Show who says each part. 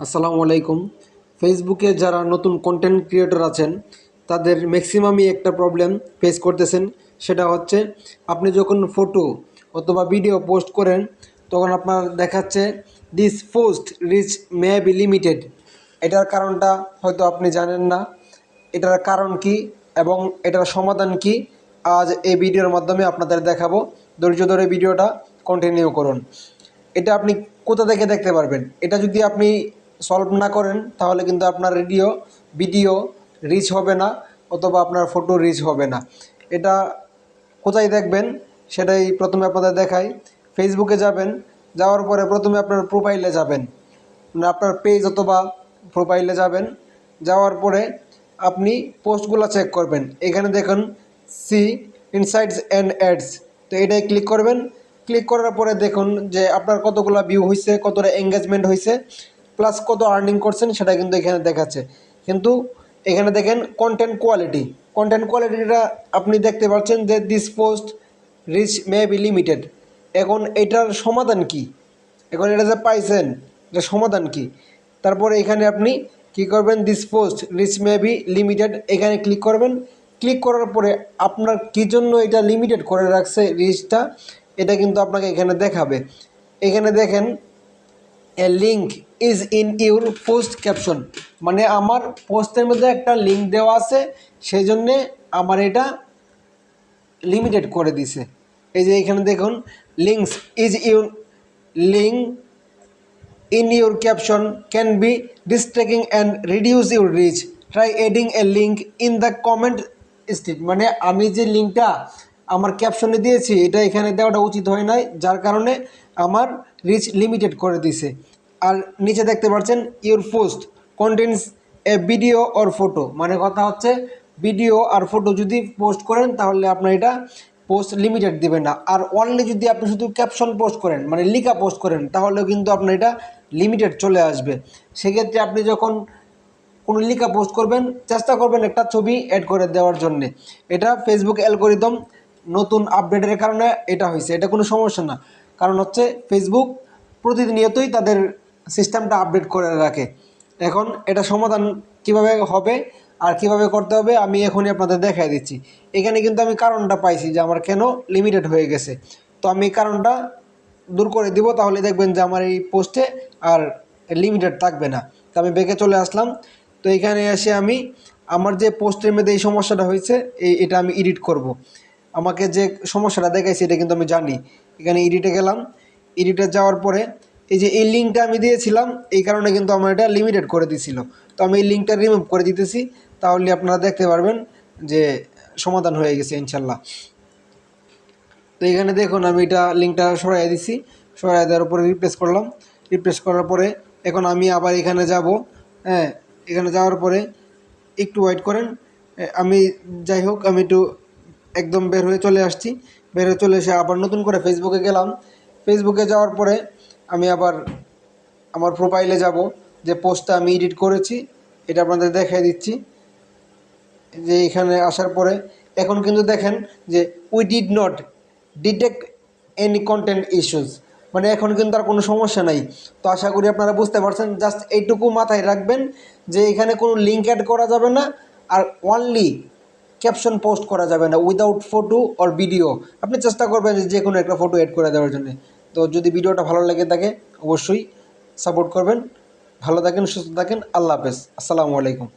Speaker 1: আসসালামু আলাইকুম। ফেসবুকে যারা নতুন কন্টেন্ট ক্রিয়েটর আছেন, তাদের ম্যাক্সিমামই একটা প্রবলেম ফেস করতেছেন, সেটা হচ্ছে আপনি যখন ফটো অথবা ভিডিও পোস্ট করেন, তখন আপনার দেখাচ্ছে this post reach may be limited এটার কারণটা হয়তো আপনি জানেন না। এটার কারণ কি এবং এটার সমাধান কি, আজ এই ভিডিওর মাধ্যমে আপনাদের দেখাবো। ধৈর্য ধরে ভিডিওটা কন্টিনিউ করুন। এটা আপনি কোথা থেকে দেখতে পারবেন? এটা যদি আপনি সলভ না করেন, তাহলে কিন্তু আপনার রেডিও ভিডিও রিচ হবে না, অথবা আপনার ফটো রিচ হবে না। এটা কোথায় দেখবেন? সেটাই প্রথমে আপনাদের দেখাই। ফেসবুকে যাবেন, যাওয়ার পরে প্রথমে আপনার প্রোফাইলে যাবেন। মানে আপনার পেজ অথবা প্রোফাইলে যাবেন। যাওয়ার পরে আপনি পোস্টগুলো চেক করবেন। এখানে দেখুন সি ইনসাইটস অ্যান্ড অ্যাডস তো এটাই ক্লিক করবেন। ক্লিক করার পরে দেখুন যে আপনার কতগুলো ভিউ হয়েছে কতটা এঙ্গেজমেন্ট হয়েছে প্লাস কত আর্নিং করছেন সেটা কিন্তু এখানে দেখাচ্ছে। কিন্তু এখানে দেখেন কন্টেন্ট কোয়ালিটি কন্টেন্ট কোয়ালিটিটা আপনি দেখতে পাচ্ছেন যে this post reach may be limited এখন এটার সমাধান কি? এখন এটা যে পাইছেন এটা সমাধান কি? তারপরে এখানে আপনি কি করবেন? This post reach may be limited এখানে ক্লিক করবেন। ক্লিক করার পরে আপনার কী জন্য এটা লিমিটেড করে রাখছে রিচটা এটা কিন্তু আপনাকে এখানে দেখাবে। এখানে দেখেন, a link is in your post caption মানে আমার পোস্টের মধ্যে একটা লিঙ্ক দেওয়া আছে সেই জন্যে আমার এটা লিমিটেড করে দিছে। এই যে এখানে দেখুন links is your link in your caption can be distracting and reduce your reach try adding a link in the comment street মানে আমি যে লিঙ্কটা আমার ক্যাপশনে দিয়েছি, এটা এখানে দেওয়াটা উচিত হয় নাই, যার কারণে আমার রিচ লিমিটেড করে দিছে। আর নিচে দেখতে পাচ্ছেন your post contents a video or photo মানে কথা হচ্ছে ভিডিও আর ফটো যদি পোস্ট করেন তাহলে আপনার এটা পোস্ট লিমিটেড দিবে না। আর অনলি যদি আপনি শুধু ক্যাপশন পোস্ট করেন মানে লিখা পোস্ট করেন, তাহলেও কিন্তু আপনার এটা লিমিটেড চলে আসবে। সেক্ষেত্রে আপনি যখন কোনো লিখা পোস্ট করবেন, চেষ্টা করবেন একটা ছবি অ্যাড করে দেওয়ার জন্যে। এটা ফেসবুক অ্যালগোরিদম নতুন আপডেটের কারণে এটা হয়েছে। এটা কোনো সমস্যা না। কারণ হচ্ছে ফেসবুক প্রতিনিয়তই তাদের সিস্টেমটা আপডেট করে রাখে। এখন এটা সমাধান কীভাবে হবে আর কীভাবে করতে হবে আমি এখনই আপনাদের দেখাই দিচ্ছি। এখানে কিন্তু আমি কারণটা পাইছি যে আমার কেন লিমিটেড হয়ে গেছে। তো আমি কারণটা দূর করে দিব, তাহলে দেখবেন যে আমার এই পোস্টে আর লিমিটেড থাকবে না। তো আমি বেঁকে চলে আসলাম। তো এখানে এসে আমি আমার যে পোস্টের মধ্যে এই সমস্যাটা হয়েছে, এই এটা আমি এডিট করব। আমাকে যে সমস্যাটা দেখাইছে এটা কিন্তু আমি জানি। এখানে এডিটে গেলাম। এডিটে যাওয়ার পরে এই যে এই লিঙ্কটা আমি দিয়েছিলাম, এই কারণে কিন্তু আমার এটা লিমিটেড করে দিছিল তো আমি এই লিঙ্কটা রিমুভ করে দিতেছি, তাহলে আপনারা দেখতে পারবেন যে সমাধান হয়ে গেছে, ইনশাল্লাহ। তো এখানে দেখুন, আমি এটা লিঙ্কটা সরাই দিছি। সরাই দেওয়ার উপরে রিপ্লেস করলাম। রিপ্লেস করার পরে এখন আমি আবার এখানে যাব। হ্যাঁ এখানে যাওয়ার পরে একটু ওয়েট করেন। আমি যাই হোক, আমি একটু একদম বের হয়ে চলে আসছি। বের হয়ে চলে এসে আবার নতুন করে ফেসবুকে গেলাম। ফেসবুকে যাওয়ার পরে আমি আবার আমার প্রোফাইলে যাব, যে পোস্টটা আমি এডিট করেছি, এটা আপনাদের দেখিয়ে দিচ্ছি। যে এখানে আসার পরে, এখন কিন্তু দেখেন যে we did not detect any content issues মানে এখন কিন্তু আর কোনো সমস্যা নাই। তো আশা করি আপনারা বুঝতে পারছেন জাস্ট এইটুকু মাথায় রাখবেন যে এখানে কোনো লিঙ্ক অ্যাড করা যাবে না, আর অনলি ক্যাপশন পোস্ট করা যাবে না উইদাউট ফটো অর ভিডিও আপনি চেষ্টা করবেন যে কোনো একটা ফটো অ্যাড করে দেওয়ার জন্য। তো যদি ভিডিওটা ভালো লেগে থাকে, অবশ্যই সাপোর্ট করবেন। ভালো থাকেন, সুস্থ থাকেন। আল্লাহ হাফেজ। আসসালামু আলাইকুম।